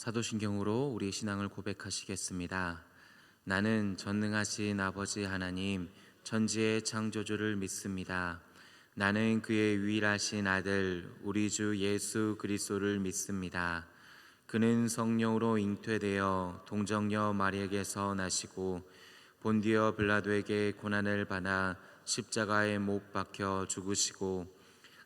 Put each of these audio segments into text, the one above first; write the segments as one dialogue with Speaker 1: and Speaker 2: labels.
Speaker 1: 사도신경으로 우리 신앙을 고백하시겠습니다. 나는 전능하신 아버지 하나님 천지의 창조주를 믿습니다. 나는 그의 유일하신 아들 우리 주 예수 그리스도를 믿습니다. 그는 성령으로 잉태되어 동정녀 마리에게서 나시고 본디어 빌라도에게 고난을 받아 십자가에 못 박혀 죽으시고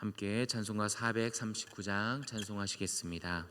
Speaker 1: 함께 찬송가 439장 찬송하시겠습니다.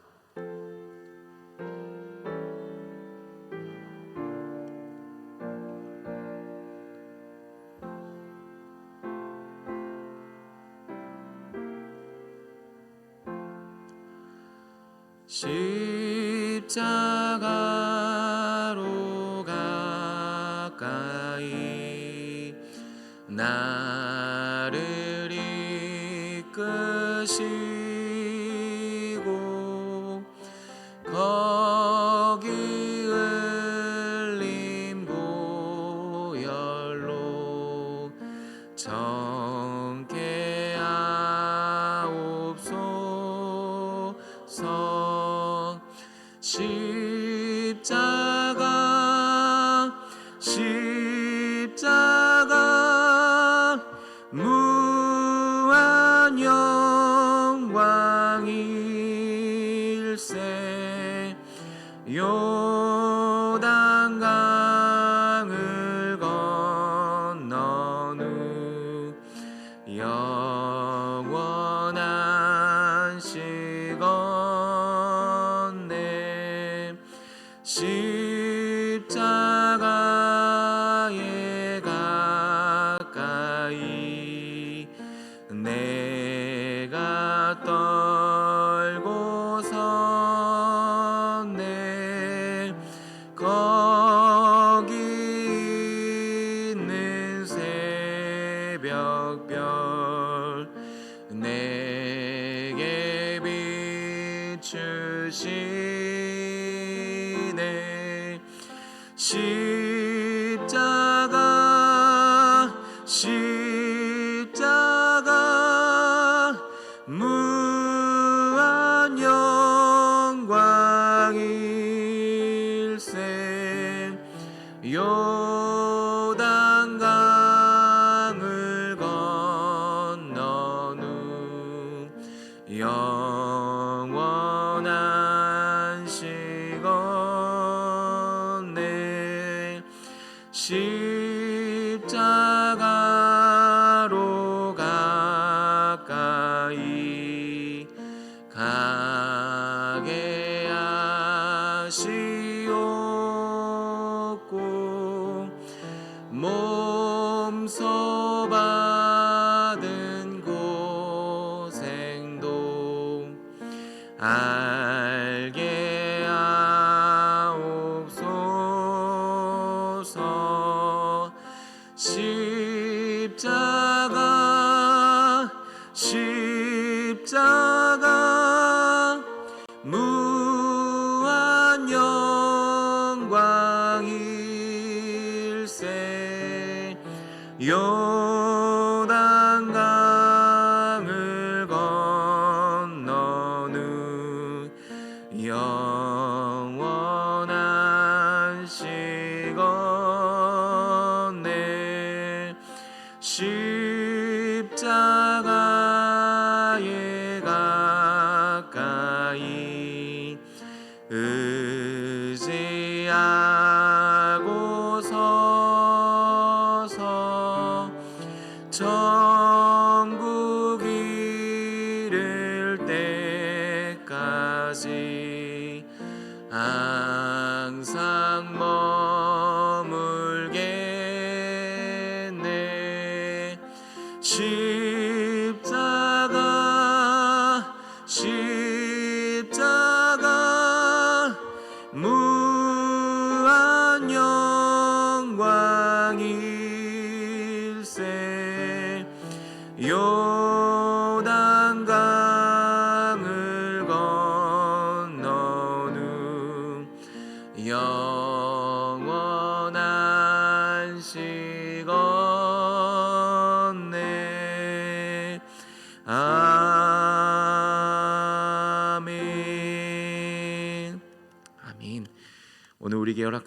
Speaker 1: 십자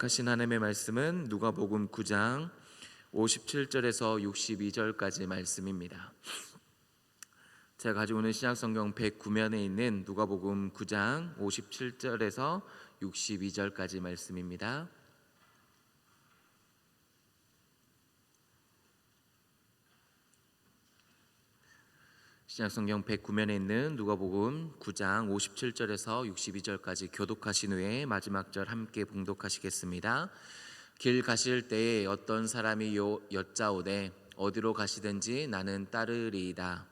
Speaker 1: 허락하신 하나님의 말씀은 누가복음 9장 57절에서 62절까지 말씀입니다. 제가 가지고 있는 신약성경 109면에 있는 누가복음 9장 57절에서 62절까지 말씀입니다. 신약성경 109면에 있는 누가복음 9장 57절에서 62절까지 교독하신 후에 마지막 절 함께 봉독하시겠습니다. 길 가실 때에 어떤 사람이 요 여짜오되 어디로 가시든지 나는 따르리이다.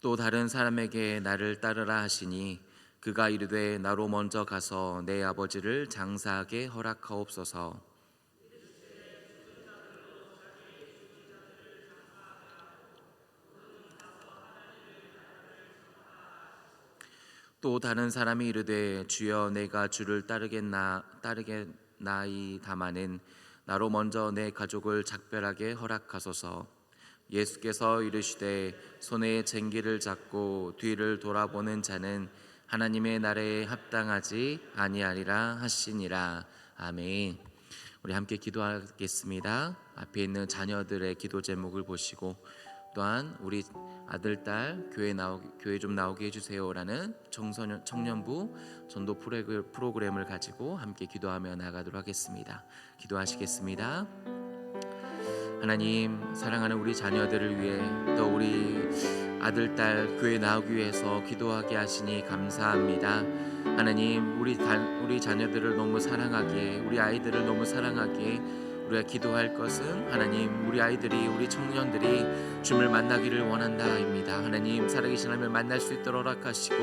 Speaker 1: 또 다른 사람에게 나를 따르라 하시니 그가 이르되 나로 먼저 가서 내 아버지를 장사하게 허락하옵소서. 또 다른 사람이 이르되 주여 내가 주를 따르겠나 따르겠나이다마는 나로 먼저 내 가족을 작별하게 허락하소서. 예수께서 이르시되 손에 쟁기를 잡고 뒤를 돌아보는 자는 하나님의 나라에 합당하지 아니하리라 하시니라. 아멘. 우리 함께 기도하겠습니다. 앞에 있는 자녀들의 기도 제목을 보시고 또한 우리 아들 딸 교회 나오 교회 좀 나오게 해주세요라는 청소년 청년부 전도 프로그- 프로그램을 가지고 함께 기도하며 나가도록 하겠습니다. 기도하시겠습니다. 하나님 사랑하는 우리 자녀들을 위해 또 우리 아들 딸 교회 나오기 위해서 기도하게 하시니 감사합니다. 하나님 우리 다, 우리 자녀들을 너무 사랑하기에 우리 아이들을 너무 사랑하기에 우리가 기도할 것은 하나님 우리 아이들이 우리 청년들이 주님을 만나기를 원한다입니다. 하나님 살아계신 하나님을 만날 수 있도록 허락하시고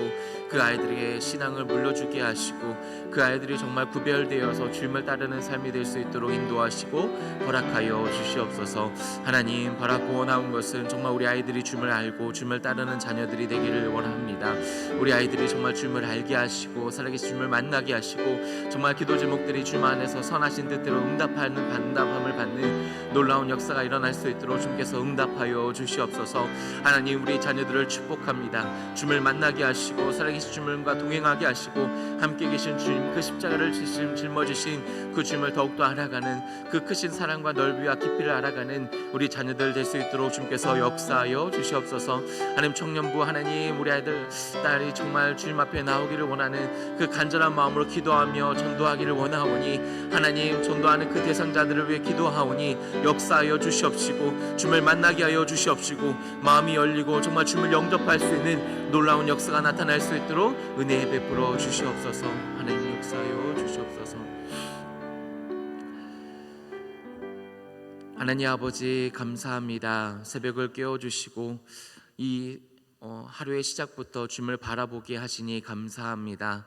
Speaker 1: 그 아이들에게 신앙을 물려주게 하시고 그 아이들이 정말 구별되어서 주님을 따르는 삶이 될 수 있도록 인도하시고 허락하여 주시옵소서. 하나님 원하는 것은 정말 우리 아이들이 주님을 알고 주님을 따르는 자녀들이 되기를 원합니다. 우리 아이들이 정말 주님을 알게 하시고 살아계신 주님을 만나게 하시고 정말 기도 제목들이 주님 안에서 선하신 뜻대로 응답하는 반 답함을 받는 놀라운 역사가 일어날 수 있도록 주님께서 응답하여 주시옵소서. 하나님 우리 자녀들을 축복합니다. 주님을 만나게 하시고 살아계신 주님과 동행하게 하시고 함께 계신 주님 그 십자가를 지심 짊어지신 그 주님을 더욱더 알아가는 그 크신 사랑과 넓이와 깊이를 알아가는 우리 자녀들 될 수 있도록 주님께서 역사하여 주시옵소서. 하나님 청년부 하나님 우리 아이들 딸이 정말 주님 앞에 나오기를 원하는 그 간절한 마음으로 기도하며 전도하기를 원하오니 하나님 전도하는 그 대상자들 을 위해 기도하오니 역사하여 주시옵시고 주님을 만나게 하여 주시옵시고 마음이 열리고 정말 주님을 영접할 수 있는 놀라운 역사가 나타날 수 있도록 은혜 베풀어 주시옵소서 하나님 역사하여 주시옵소서 하나님 아버지 감사합니다 새벽을 깨워주시고 이 어, 하루의 시작부터 주님을 바라보게 하시니 감사합니다.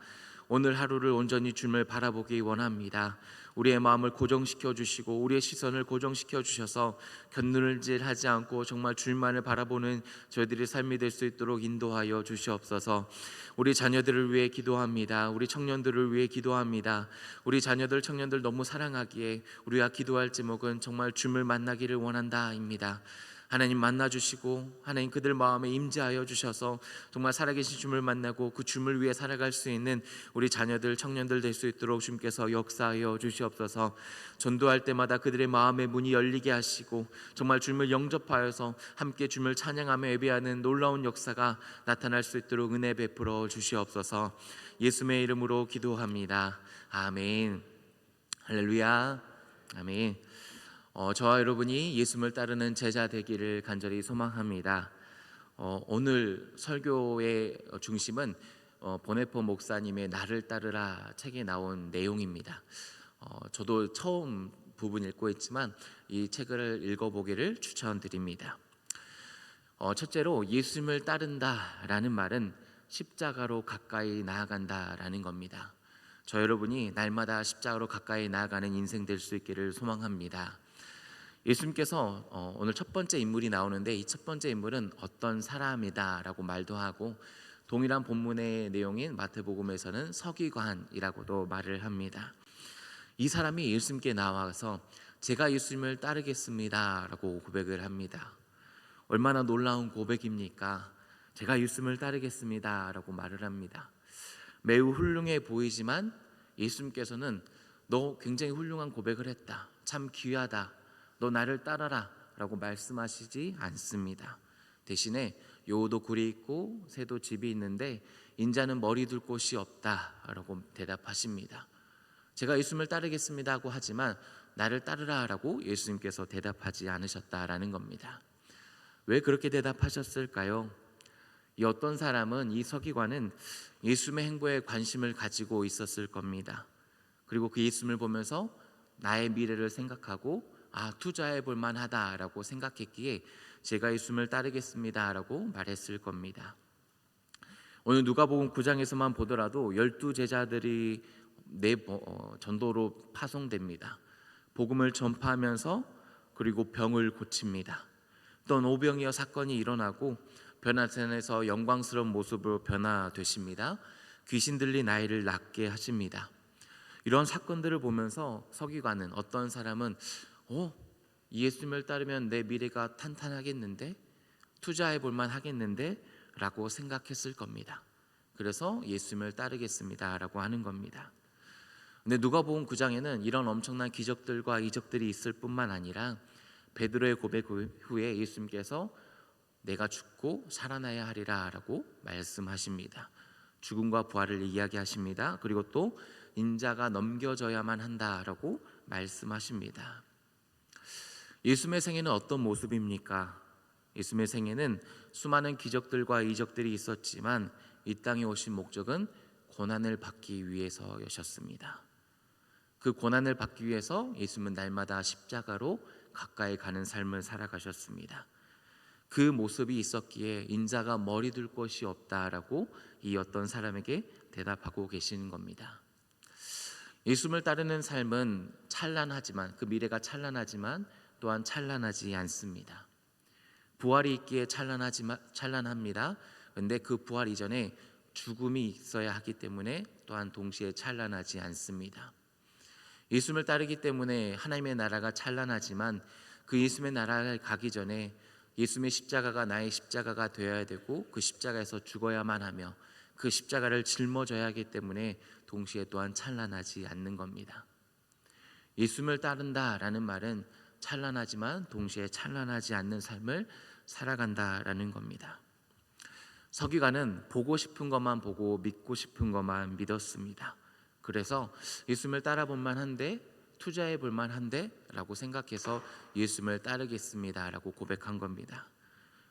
Speaker 1: 오늘 하루를 온전히 주님을 바라보기 원합니다. 우리의 마음을 고정시켜 주시고 우리의 시선을 고정시켜 주셔서 견눈질하지 않고 정말 주님만을 바라보는 저희들의 삶이 될 수 있도록 인도하여 주시옵소서. 우리 자녀들을 위해 기도합니다. 우리 청년들을 위해 기도합니다. 우리 자녀들 청년들 너무 사랑하기에 우리가 기도할 제목은 정말 주님을 만나기를 원한다입니다. 하나님 만나 주시고 하나님 그들 마음에 임재하여 주셔서 정말 살아계신 주님을 만나고 그 주님을 위해 살아갈 수 있는 우리 자녀들 청년들 될 수 있도록 주님께서 역사하여 주시옵소서. 전도할 때마다 그들의 마음의 문이 열리게 하시고 정말 주님을 영접하여서 함께 주님을 찬양하며 예배하는 놀라운 역사가 나타날 수 있도록 은혜 베풀어 주시옵소서. 예수의 이름으로 기도합니다. 아멘. 할렐루야. 아멘. 어, 저와 여러분이 예수님을 따르는 제자 되기를 간절히 소망합니다. 어, 오늘 설교의 중심은 어, 보네포 목사님의 나를 따르라 책에 나온 내용입니다. 어, 저도 처음 부분 읽고 있지만 이 책을 읽어보기를 추천드립니다. 어, 첫째로 예수님을 따른다라는 말은 십자가로 가까이 나아간다라는 겁니다. 저 여러분이 날마다 십자가로 가까이 나아가는 인생 될 수 있기를 소망합니다. 예수님께서 어, 오늘 첫 번째 인물이 나오는데 이 첫 번째 인물은 어떤 사람이다라고 말도 하고 동일한 본문의 내용인 마태복음에서는 서기관이라고도 말을 합니다. 이 사람이 예수님께 나와서 제가 예수님을 따르겠습니다라고 고백을 합니다. 얼마나 놀라운 고백입니까? 제가 예수님을 따르겠습니다라고 말을 합니다. 매우 훌륭해 보이지만 예수님께서는 너 굉장히 훌륭한 고백을 했다. 참 귀하다. 너 나를 따라라 라고 말씀하시지 않습니다. 대신에 여우도 굴이 있고 새도 집이 있는데 인자는 머리 둘 곳이 없다라고 대답하십니다. 제가 예수님을 따르겠습니다 하고 하지만 나를 따르라라고 예수님께서 대답하지 않으셨다라는 겁니다. 왜 그렇게 대답하셨을까요? 이 어떤 사람은 이 서기관은 예수님의 행보에 관심을 가지고 있었을 겁니다. 그리고 그 예수님을 보면서 나의 미래를 생각하고 아 투자해 볼 만하다라고 생각했기에 제가 예수님을 따르겠습니다라고 말했을 겁니다. 오늘 누가복음 9장에서만 보더라도 열두 제자들이 내 어, 전도로 파송됩니다. 복음을 전파하면서 그리고 병을 고칩니다. 또 오병이어 사건이 일어나고 변화산에서 영광스러운 모습으로 변화되십니다. 귀신 들린 아이를 낫게 하십니다. 이런 사건들을 보면서 서기관은 어떤 사람은 어 예수님을 따르면 내 미래가 탄탄하겠는데 투자해 볼만 하겠는데 라고 생각했을 겁니다. 그래서 예수님을 따르겠습니다 라고 하는 겁니다. 근데 누가복음 9장에는 이런 엄청난 기적들과 이적들이 있을 뿐만 아니라 베드로의 고백 후에 예수님께서 내가 죽고 살아나야 하리라 라고 말씀하십니다. 죽음과 부활을 이야기하십니다. 그리고 또 인자가 넘겨져야만 한다라고 말씀하십니다. 예수님의 생애는 어떤 모습입니까? 예수님의 생애는 수많은 기적들과 이적들이 있었지만 이 땅에 오신 목적은 고난을 받기 위해서였습니다. 그 고난을 받기 위해서 예수님은 날마다 십자가로 가까이 가는 삶을 살아가셨습니다. 그 모습이 있었기에 인자가 머리 둘 곳이 없다라고 이 어떤 사람에게 대답하고 계시는 겁니다. 예수님을 따르는 삶은 찬란하지만 그 미래가 찬란하지만 또한 찬란하지 않습니다. 부활이 있기에 찬란하지만 찬란합니다. 그런데 그 부활 이전에 죽음이 있어야 하기 때문에 또한 동시에 찬란하지 않습니다. 예수님을 따르기 때문에 하나님의 나라가 찬란하지만 그 예수님의 나라를 가기 전에 예수님의 십자가가 나의 십자가가 되어야 되고 그 십자가에서 죽어야만 하며 그 십자가를 짊어져야 하기 때문에 동시에 또한 찬란하지 않는 겁니다. 예수님을 따른다라는 말은 찬란하지만 동시에 찬란하지 않는 삶을 살아간다라는 겁니다. 서기관은 보고 싶은 것만 보고 믿고 싶은 것만 믿었습니다. 그래서 예수님을 따라볼 만한데 투자해 볼 만한데라고 생각해서 예수님을 따르겠습니다라고 고백한 겁니다.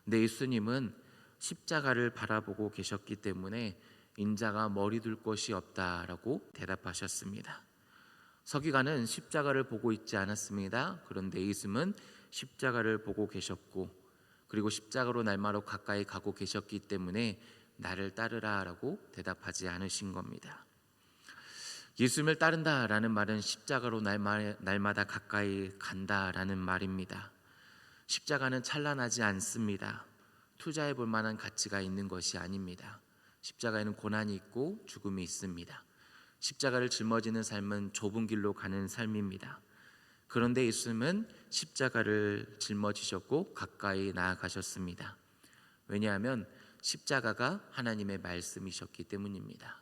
Speaker 1: 근데 예수님은 십자가를 바라보고 계셨기 때문에 인자가 머리 둘 곳이 없다라고 대답하셨습니다. 서기관은 십자가를 보고 있지 않았습니다. 그런데 예수님은 십자가를 보고 계셨고 그리고 십자가로 날마로 가까이 가고 계셨기 때문에 나를 따르라라고 대답하지 않으신 겁니다. 예수님을 따른다라는 말은 십자가로 날마다 가까이 간다라는 말입니다. 십자가는 찬란하지 않습니다. 투자해 볼 만한 가치가 있는 것이 아닙니다. 십자가에는 고난이 있고 죽음이 있습니다. 십자가를 짊어지는 삶은 좁은 길로 가는 삶입니다. 그런데 예수님은 십자가를 짊어지셨고 가까이 나아가셨습니다. 왜냐하면 십자가가 하나님의 말씀이셨기 때문입니다.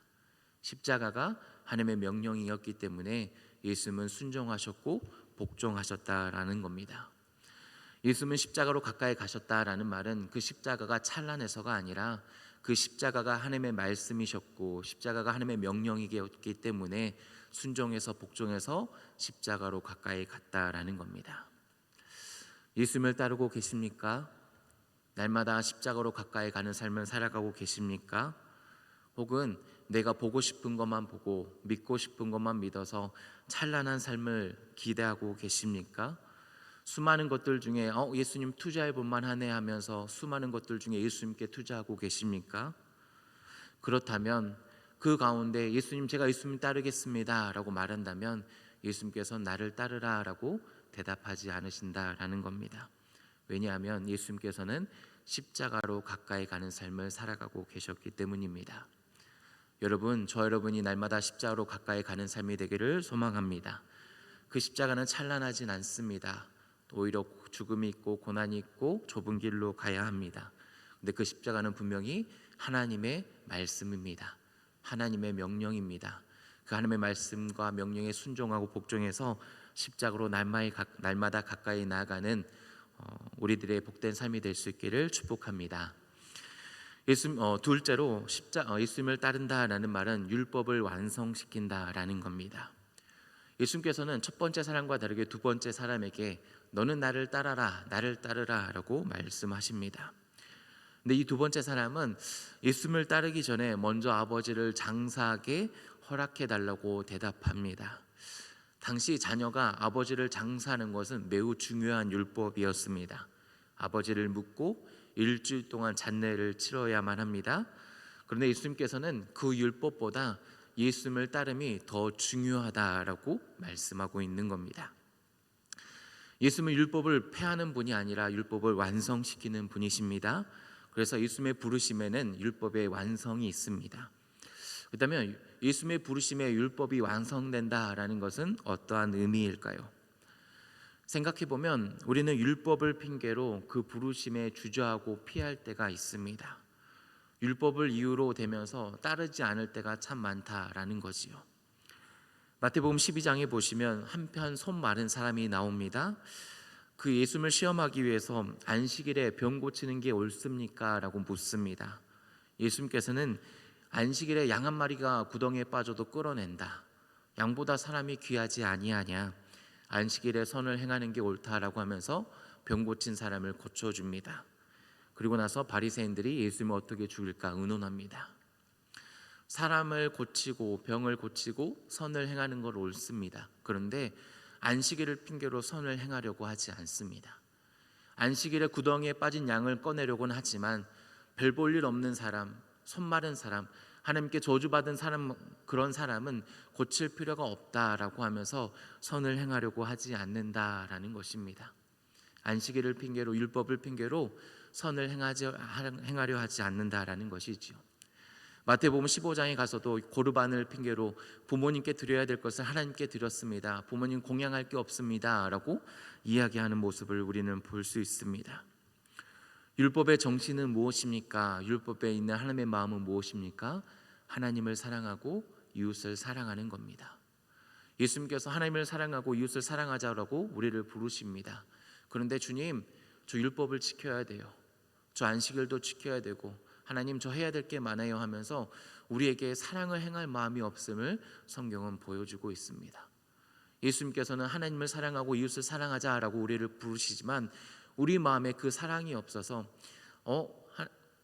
Speaker 1: 십자가가 하나님의 명령이었기 때문에 예수님은 순종하셨고 복종하셨다라는 겁니다. 예수님은 십자가로 가까이 가셨다라는 말은 그 십자가가 찬란해서가 아니라 그 십자가가 하나님의 말씀이셨고 십자가가 하나님의 명령이었기 때문에 순종해서 복종해서 십자가로 가까이 갔다라는 겁니다. 예수님을 따르고 계십니까? 날마다 십자가로 가까이 가는 삶을 살아가고 계십니까? 혹은 내가 보고 싶은 것만 보고 믿고 싶은 것만 믿어서 찬란한 삶을 기대하고 계십니까? 수많은 것들 중에 어, 예수님 투자해 볼 만하네 하면서 수많은 것들 중에 예수님께 투자하고 계십니까? 그렇다면 그 가운데 예수님 제가 예수님 따르겠습니다라고 말한다면 예수님께서 나를 따르라라고 대답하지 않으신다라는 겁니다. 왜냐하면 예수님께서는 십자가로 가까이 가는 삶을 살아가고 계셨기 때문입니다. 여러분, 저 여러분이 날마다 십자가로 가까이 가는 삶이 되기를 소망합니다. 그 십자가는 찬란하진 않습니다. 오히려 죽음이 있고 고난이 있고 좁은 길로 가야 합니다. 근데 그 십자가는 분명히 하나님의 말씀입니다. 하나님의 명령입니다. 그 하나님의 말씀과 명령에 순종하고 복종해서 십자가로 날마다, 가까이 나아가는 어, 우리들의 복된 삶이 될 수 있기를 축복합니다. 예수, 어, 둘째로 십자 어, 예수님을 따른다라는 말은 율법을 완성시킨다라는 겁니다. 예수님께서는 첫 번째 사람과 다르게 두 번째 사람에게 너는 나를 따라라, 나를 따르라라고 말씀하십니다. 근데 이 두 번째 사람은 예수님을 따르기 전에 먼저 아버지를 장사하게 허락해 달라고 대답합니다. 당시 자녀가 아버지를 장사하는 것은 매우 중요한 율법이었습니다. 아버지를 묻고 일주일 동안 잔례를 치러야만 합니다. 그런데 예수님께서는 그 율법보다 예수님을 따름이 더 중요하다라고 말씀하고 있는 겁니다. 예수님은 율법을 폐하는 분이 아니라 율법을 완성시키는 분이십니다. 그래서 예수님의 부르심에는 율법의 완성이 있습니다. 그렇다면 예수님의 부르심에 율법이 완성된다라는 것은 어떠한 의미일까요? 생각해 보면 우리는 율법을 핑계로 그 부르심에 주저하고 피할 때가 있습니다. 율법을 이유로 되면서 따르지 않을 때가 참 많다라는 거지요. 마태복음 12장에 보시면 한편 손 마른 사람이 나옵니다. 그 예수님을 시험하기 위해서 안식일에 병 고치는 게 옳습니까? 라고 묻습니다. 예수님께서는 안식일에 양 한 마리가 구덩이에 빠져도 끌어낸다. 양보다 사람이 귀하지 아니하냐. 안식일에 선을 행하는 게 옳다라고 하면서 병 고친 사람을 고쳐 줍니다. 그리고 나서 바리새인들이 예수님을 어떻게 죽일까 의논합니다. 사람을 고치고 병을 고치고 선을 행하는 걸 옳습니다. 그런데 안식일을 핑계로 선을 행하려고 하지 않습니다. 안식일에 구덩이에 빠진 양을 꺼내려고는 하지만 별 볼 일 없는 사람, 손 마른 사람, 하나님께 저주받은 사람 그런 사람은 고칠 필요가 없다라고 하면서 선을 행하려고 하지 않는다라는 것입니다. 안식일을 핑계로 율법을 핑계로 선을 행하지, 행하려 하지 않는다라는 것이지요. 마태복음 15장에 가서도 고르반을 핑계로 부모님께 드려야 될 것을 하나님께 드렸습니다. 부모님 공양할 게 없습니다라고 이야기하는 모습을 우리는 볼 수 있습니다. 율법의 정신은 무엇입니까? 율법에 있는 하나님의 마음은 무엇입니까? 하나님을 사랑하고 이웃을 사랑하는 겁니다. 예수님께서 하나님을 사랑하고 이웃을 사랑하자라고 우리를 부르십니다. 그런데 주님, 저 율법을 지켜야 돼요. 저 안식일도 지켜야 되고 하나님 저 해야 될 게 많아요 하면서 우리에게 사랑을 행할 마음이 없음을 성경은 보여주고 있습니다. 예수님께서는 하나님을 사랑하고 이웃을 사랑하자라고 우리를 부르시지만 우리 마음에 그 사랑이 없어서 어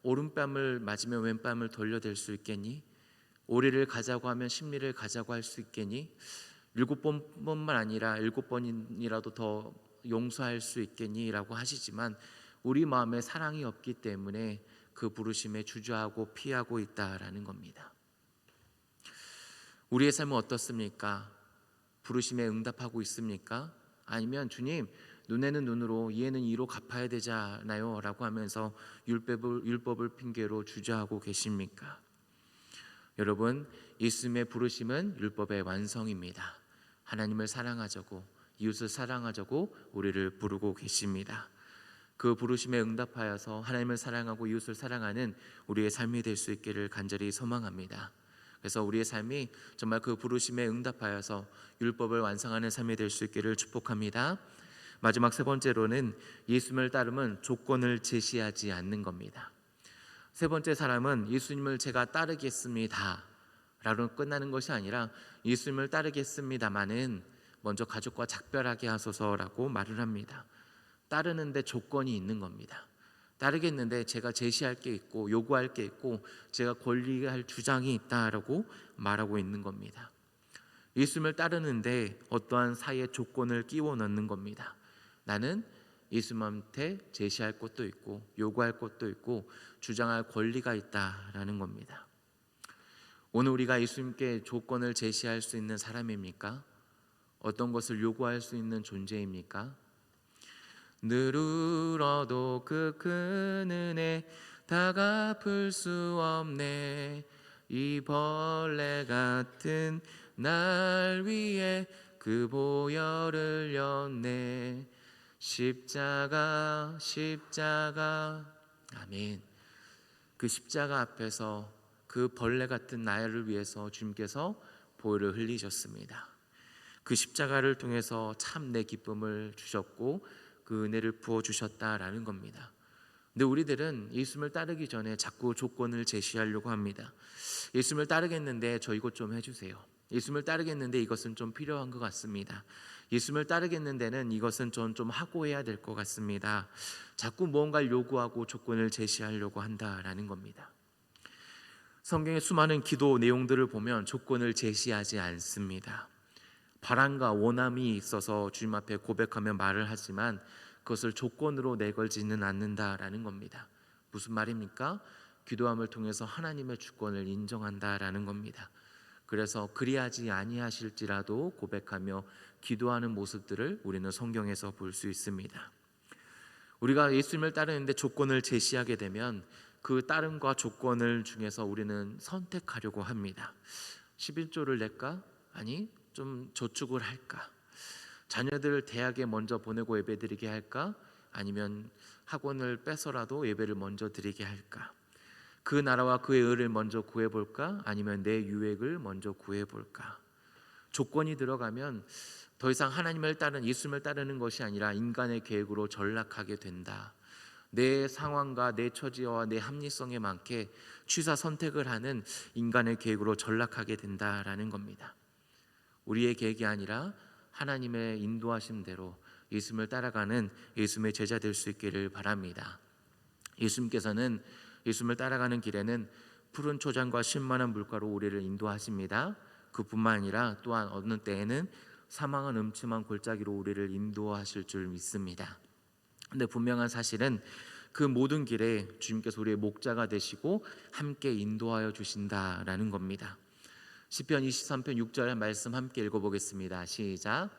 Speaker 1: 오른뺨을 맞으면 왼뺨을 돌려댈 수 있겠니? 오리를 가자고 하면 십리를 가자고 할 수 있겠니? 일곱 번뿐만 아니라 일곱 번이라도 더 용서할 수 있겠니라고 하시지만 우리 마음에 사랑이 없기 때문에 그 부르심에 주저하고 피하고 있다라는 겁니다. 우리의 삶은 어떻습니까? 부르심에 응답하고 있습니까? 아니면 주님 눈에는 눈으로 이에는 이로 갚아야 되잖아요 라고 하면서 율법을 율법을 핑계로 주저하고 계십니까? 여러분 예수님의 부르심은 율법의 완성입니다. 하나님을 사랑하자고 이웃을 사랑하자고 우리를 부르고 계십니다. 그 부르심에 응답하여서 하나님을 사랑하고 이웃을 사랑하는 우리의 삶이 될 수 있기를 간절히 소망합니다. 그래서 우리의 삶이 정말 그 부르심에 응답하여서 율법을 완성하는 삶이 될 수 있기를 축복합니다. 마지막 세 번째로는 예수님을 따르면 조건을 제시하지 않는 겁니다. 세 번째 사람은 예수님을 제가 따르겠습니다. 라로 끝나는 것이 아니라 예수님을 따르겠습니다만은 먼저 가족과 작별하게 하소서라고 말을 합니다. 따르는데 조건이 있는 겁니다. 따르겠는데 제가 제시할 게 있고 요구할 게 있고 제가 권리할 주장이 있다라고 말하고 있는 겁니다. 예수님을 따르는데 어떠한 사이의 조건을 끼워 넣는 겁니다. 나는 예수님한테 제시할 것도 있고 요구할 것도 있고 주장할 권리가 있다라는 겁니다. 오늘 우리가 예수님께 조건을 제시할 수 있는 사람입니까? 어떤 것을 요구할 수 있는 존재입니까? 늘 울어도 그 큰 은혜 다 갚을 수 없네. 이 벌레 같은 날 위해 그 보혈을 였네 십자가 십자가. 아멘. 그 십자가 앞에서 그 벌레 같은 나를 위해서 주님께서 보혈을 흘리셨습니다. 그 십자가를 통해서 참 내 기쁨을 주셨고 그 은혜를 부어 주셨다라는 겁니다. 근데 우리들은 예수님을 따르기 전에 자꾸 조건을 제시하려고 합니다. 예수님을 따르겠는데 저 이것 좀 해주세요. 예수님을 따르겠는데 이것은 좀 필요한 것 같습니다. 예수님을 따르겠는 데는 이것은 전 좀 하고 해야 될 것 같습니다. 자꾸 무언가를 요구하고 조건을 제시하려고 한다라는 겁니다. 성경의 수많은 기도 내용들을 보면 조건을 제시하지 않습니다. 바람과 원함이 있어서 주님 앞에 고백하며 말을 하지만 그것을 조건으로 내걸지는 않는다라는 겁니다. 무슨 말입니까? 기도함을 통해서 하나님의 주권을 인정한다라는 겁니다. 그래서 그리하지 아니하실지라도 고백하며 기도하는 모습들을 우리는 성경에서 볼 수 있습니다. 우리가 예수님을 따르는데 조건을 제시하게 되면 그 따름과 조건을 중에서 우리는 선택하려고 합니다. 11조를 낼까? 아니, 좀 저축을 할까? 자녀들을 대학에 먼저 보내고 예배드리게 할까? 아니면 학원을 빼서라도 예배를 먼저 드리게 할까? 그 나라와 그의 의를 먼저 구해볼까? 아니면 내 유익을 먼저 구해볼까? 조건이 들어가면 더 이상 하나님을 따르는 예수님을 따르는 것이 아니라 인간의 계획으로 전락하게 된다. 내 상황과 내 처지와 내 합리성에 맞게 취사 선택을 하는 인간의 계획으로 전락하게 된다라는 겁니다. 우리의 계획이 아니라 하나님의 인도하심대로 예수님을 따라가는 예수님의 제자 될 수 있기를 바랍니다. 예수님께서는 예수님을 따라가는 길에는 푸른 초장과 신만한 물가로 우리를 인도하십니다. 그뿐만 아니라 또한 어느 때에는 사망한 음침한 골짜기로 우리를 인도하실 줄 믿습니다. 근데 분명한 사실은 그 모든 길에 주님께서 우리의 목자가 되시고 함께 인도하여 주신다라는 겁니다. 시편 23편 6절 말씀 함께 읽어보겠습니다. 시작.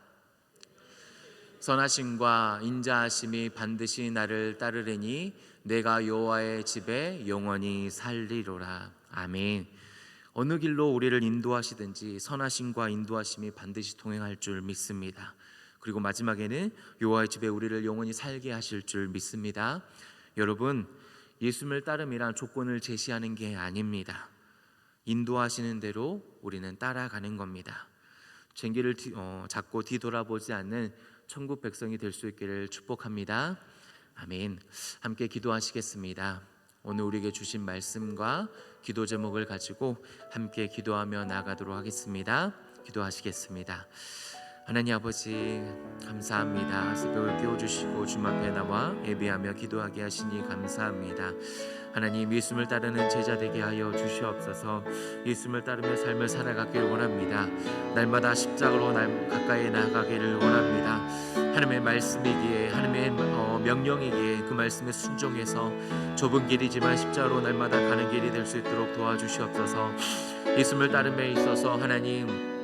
Speaker 1: 선하심과 인자하심이 반드시 나를 따르리니 내가 여호와의 집에 영원히 살리로라. 아멘. 어느 길로 우리를 인도하시든지 선하심과 인도하심이 반드시 동행할 줄 믿습니다. 그리고 마지막에는 여호와의 집에 우리를 영원히 살게 하실 줄 믿습니다. 여러분, 예수님을 따름이란 조건을 제시하는 게 아닙니다. 인도하시는 대로 우리는 따라가는 겁니다. 쟁기를 어, 잡고 뒤돌아보지 않는 천국 백성이 될 수 있기를 축복합니다. 아멘. 함께 기도하시겠습니다. 오늘 우리에게 주신 말씀과 기도 제목을 가지고 함께 기도하며 나가도록 하겠습니다. 기도하시겠습니다. 하나님 아버지 감사합니다. 새벽을 깨워주시고 주님 앞에 나와 예배하며 기도하게 하시니 감사합니다. 하나님 예수님을 따르는 제자 되게 하여 주시옵소서. 예수님을 따르며 삶을 살아가기를 원합니다. 날마다 십자가로 날 가까이 나아가기를 원합니다. 하나님의 말씀이기에 하나님의 어, 명령이기에 그 말씀에 순종해서 좁은 길이지만 십자가로 날마다 가는 길이 될 수 있도록 도와주시옵소서. 예수님을 따름에 있어서 하나님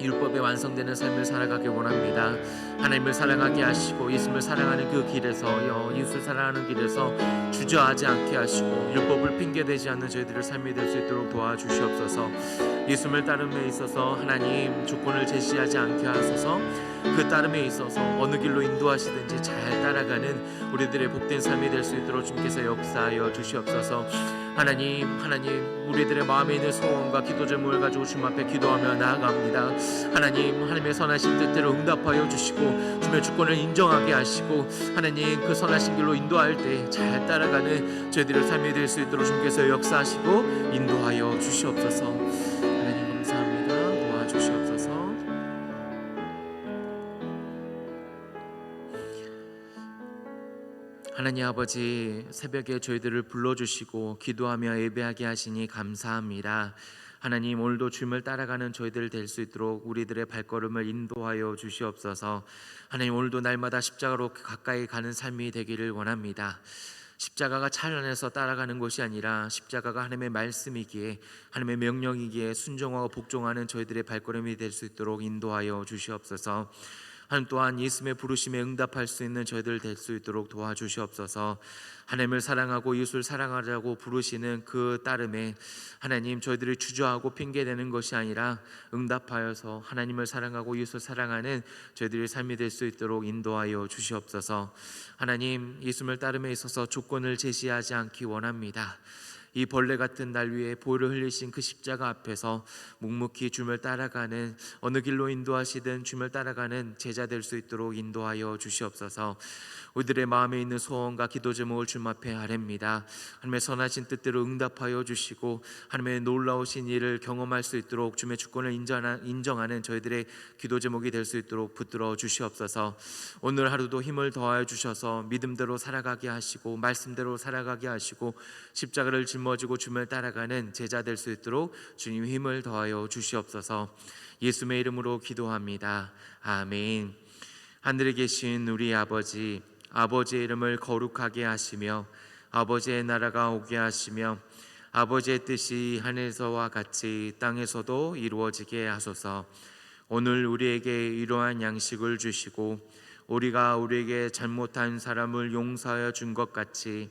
Speaker 1: 율법에 완성되는 삶을 살아가길 원합니다. 하나님을 사랑하게 하시고 예수님을 사랑하는 그 길에서 예수를 사랑하는 길에서 주저하지 않게 하시고 율법을 핑계대지 않는 저희들의 삶이 될 수 있도록 도와주시옵소서. 예수님을 따름에 있어서 하나님 조건을 제시하지 않게 하소서. 그 따름에 있어서 어느 길로 인도하시든지 잘 따라가는 우리들의 복된 삶이 될 수 있도록 주님께서 역사하여 주시옵소서. 하나님, 하나님, 우리들의 마음에 있는 소원과 기도 제목을 가지고 주님 앞에 기도하며 나아갑니다. 하나님, 하나님의 선하신 뜻대로 응답하여 주시고 주님의 주권을 인정하게 하시고 하나님 그 선하신 길로 인도할 때 잘 따라가는 저희들의 삶이 될 수 있도록 주님께서 역사하시고 인도하여 주시옵소서. 하나님 아버지 새벽에 저희들을 불러주시고 기도하며 예배하게 하시니 감사합니다. 하나님 오늘도 주님을 따라가는 저희들 될 수 있도록 우리들의 발걸음을 인도하여 주시옵소서. 하나님 오늘도 날마다 십자가로 가까이 가는 삶이 되기를 원합니다. 십자가가 찬란해서 따라가는 것이 아니라 십자가가 하나님의 말씀이기에 하나님의 명령이기에 순종하고 복종하는 저희들의 발걸음이 될 수 있도록 인도하여 주시옵소서. 하나님 또한 예수님의 부르심에 응답할 수 있는 저희들 될 수 있도록 도와주시옵소서. 하나님을 사랑하고 예수를 사랑하자고 부르시는 그 따름에 하나님 저희들이 주저하고 핑계대는 것이 아니라 응답하여서 하나님을 사랑하고 예수를 사랑하는 저희들의 삶이 될 수 있도록 인도하여 주시옵소서. 하나님 예수님을 따름에 있어서 조건을 제시하지 않기 원합니다. 이 벌레 같은 날 위에 보혈을 흘리신 그 십자가 앞에서 묵묵히 주님을 따라가는 어느 길로 인도하시든 주님을 따라가는 제자 될 수 있도록 인도하여 주시옵소서. 우리들의 마음에 있는 소원과 기도 제목을 주님 앞에 아뢰입니다. 하나님의 선하신 뜻대로 응답하여 주시고 하나님의 놀라우신 일을 경험할 수 있도록 주님의 주권을 인정하- 인정하는 저희들의 기도 제목이 될 수 있도록 붙들어 주시옵소서. 오늘 하루도 힘을 더하여 주셔서 믿음대로 살아가게 하시고 말씀대로 살아가게 하시고 십자가를 짊어지고 주님을 따라가는 제자 될 수 있도록 주님 힘을 더하여 주시옵소서. 예수의 이름으로 기도합니다. 아멘. 하늘에 계신 우리 아버지, 아버지의 이름을 거룩하게 하시며 아버지의 나라가 오게 하시며 아버지의 뜻이 하늘에서와 같이 땅에서도 이루어지게 하소서. 오늘 우리에게 이러한 양식을 주시고 우리가 우리에게 잘못한 사람을 용서하여 준 것 같이